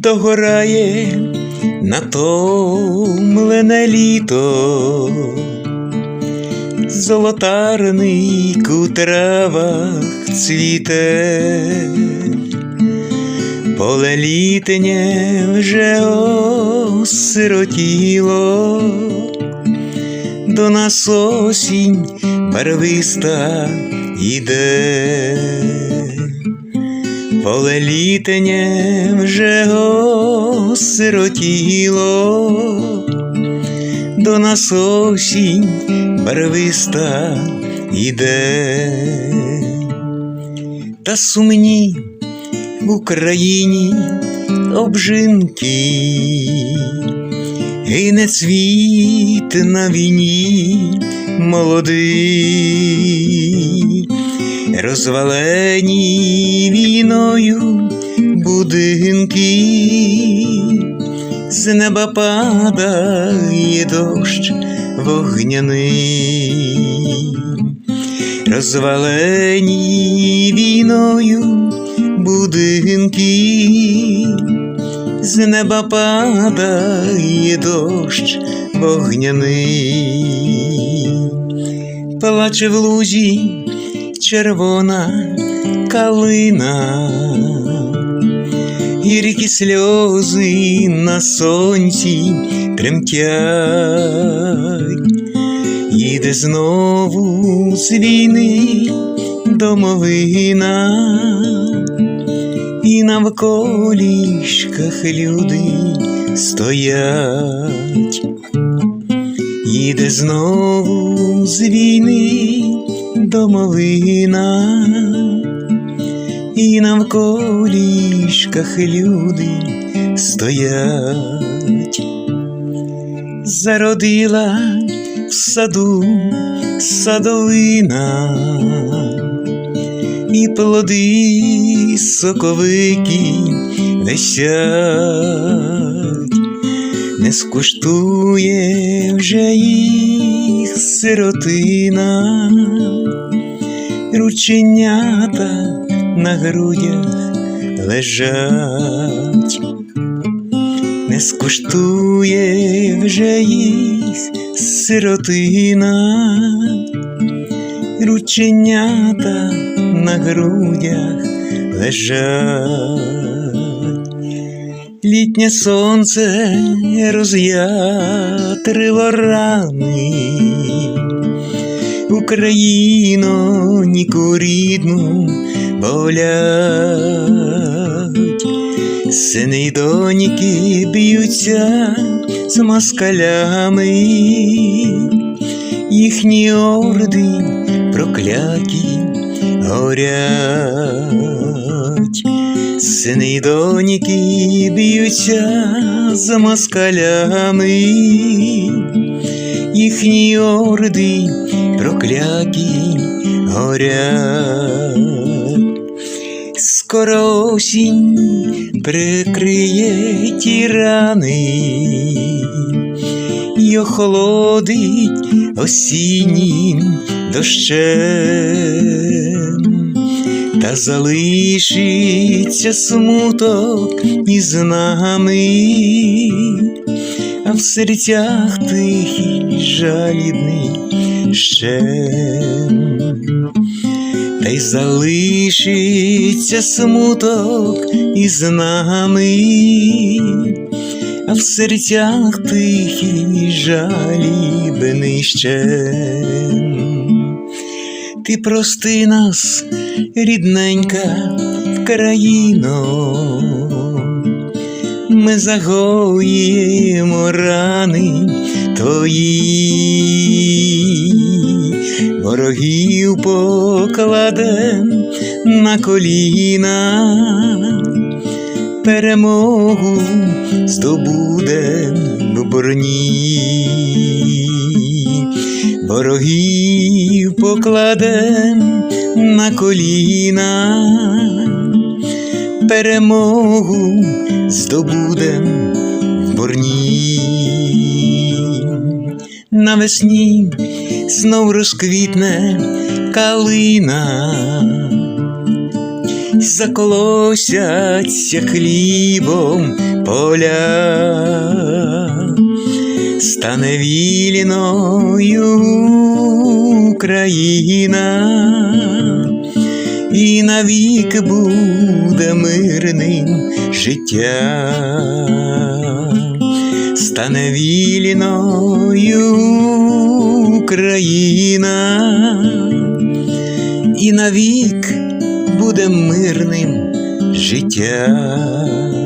догорає натомлене літо, золотарник у травах цвіте, поле літнє вже осиротіло, до нас осінь барвиста іде. Поле літнє вже осиротіло, до нас осінь барвиста іде, та сумні в Україні обжинки, гине цвіт на війні молодий розвалені війною будинки, з неба падає дощ вогняний, розвалені війною будинки, з неба падає дощ вогняний, плаче в лузі червона калина, гіркі сльози на сонці тремтять, їде знову з війни домовина, і навколішках люди стоять, їде знову з війни домовина, і навколішках люди стоять, зародила в саду садовина, і плоди соковики висять, не скуштує вже їх сиротина. Рученята на грудях лежать, не скуштує вже їх сиротина, рученята на грудях лежать, літнє сонце роз'ятрило рани. Україно, ніку рідну болять, сини й доніки б'ються з москалями, їхні орди прокляті горять, сини доніки б'ються з москалями, їхні орди прокляті горять, скоро осінь прикриє ті рани, й охолодить осіннім дощем, та залишиться смуток із нами, а в серцях тихий жалібний щем, та й залишиться смуток із нами, а в серцях тихий жалібний щем. Ти прости нас, рідненька країно, ми загоїмо рани твої, ворогів покладем на коліна, перемогу здобудем в борні, ворогів покладем на коліна, перемогу здобудем в борні. Навесні знов розквітне калина, заколосяться хлібом поля, стане вільною Україна, і навік буде мирним життя, стане вільною Україна, і навік буде мирним життя.